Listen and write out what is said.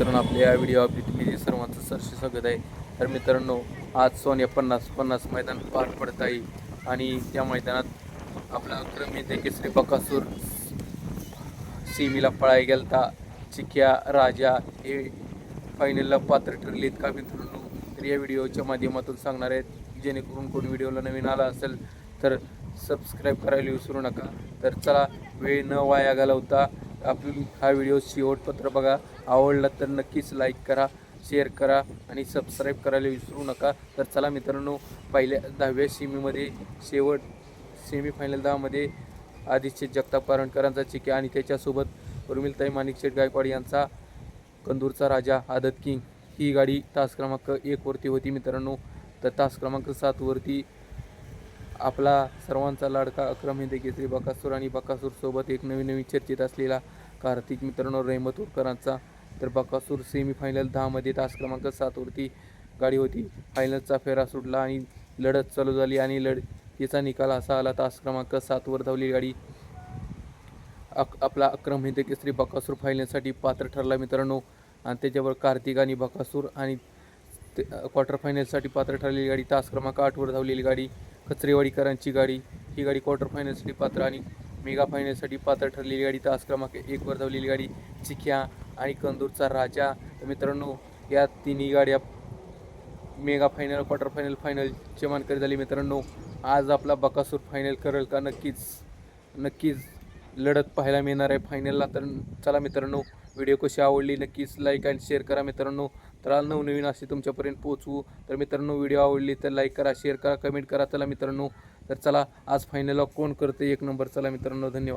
मित्रांनो आपल्या या व्हिडिओ अपडेटमध्ये सर्वांचं सरसे स्वागत आहे. तर मित्रांनो आज सोन्या पन्नास पन्नास मैदान पार पडत आहे. आणि त्या मैदानात आपला अक्रम येते केसरी बकासूर सीमीला पळाय गेलता. चिक्या राजा हे फायनलला पात्र ठरलेत का मित्रांनो? तर या व्हिडिओच्या माध्यमातून सांगणार आहेत. जेणेकरून कोणी व्हिडिओला नवीन आला असेल तर सबस्क्राईब करायला विसरू नका. तर चला वेळ न वाया घालवता आपली हा व्हिडिओ शेवटपत्र बघा. आवडला तर नक्कीच लाईक करा शेअर करा आणि सबस्क्राईब करायला विसरू नका. तर चला मित्रांनो पहिल्या दहाव्या सेमीमध्ये शेवट सेमीफायनल दहामध्ये आदित्य जगताप पारणकरांचा चिक्या आणि त्याच्यासोबत उर्मिलताई माणिकशेठ गायकवाड यांचा कंदूरचा राजा आदत किंग. ही गाडी तास क्रमांक एकवरती होती मित्रांनो. तर तास क्रमांक सातवरती आपला सर्वांचा लाडका अक्रम हिंदे केसरी बकासूर आणि बकासूरसोबत एक नवीन नवीन चर्चेत असलेला कार्तिक मित्रांनो रहमतूरकरांचा तर बकासूर सेमीफायनल दहामध्ये तास क्रमांक सातवरती गाडी होती. फायनलचा फेरा सुटला आणि लढत चालू झाली आणि लढ तिचा निकाल असा आला तास क्रमांक सातवर धावली गाडी अक आपला अक्रम हिंदे केसरी बकासूर फायनलसाठी पात्र ठरला मित्रांनो. आणि त्याच्यावर कार्तिक आणि बकासूर आणि ते क्वार्टर फायनलसाठी पात्र ठरलेली गाडी तास क्रमांक आठवर धावलेली गाडी. कचरेवाडीकरांची गाडी ही गाडी क्वार्टर फायनलसाठी पात्र आणि मेगा फायनलसाठी पात्र ठरलेली गाडी. तास क्रमांक एकवर धावलेली गाडी चिख्या आणि कंदूरचा राजा. तर मित्रांनो या तिन्ही गाड्या मेगा फायनल क्वार्टर फायनल फायनलचे मानकरी झाली. मित्रांनो आज आपला बकासूर फायनल करेल का? नक्कीच नक्कीच लढत पाहायला मिळणार आहे. फायनलला तर चला मित्रांनो व्हिडिओ कशी आवडली नक्कीच लाईक आणि शेअर करा मित्रांनो. तर आज नवनवीन असे तुमच्यापर्यंत पोहोचवू. तर मित्रांनो व्हिडिओ आवडली तर लाईक करा शेअर करा कमेंट करा. चला मित्रांनो तर चला आज फायनलला कोण करते एक नंबर चला मित्रांनो धन्यवाद.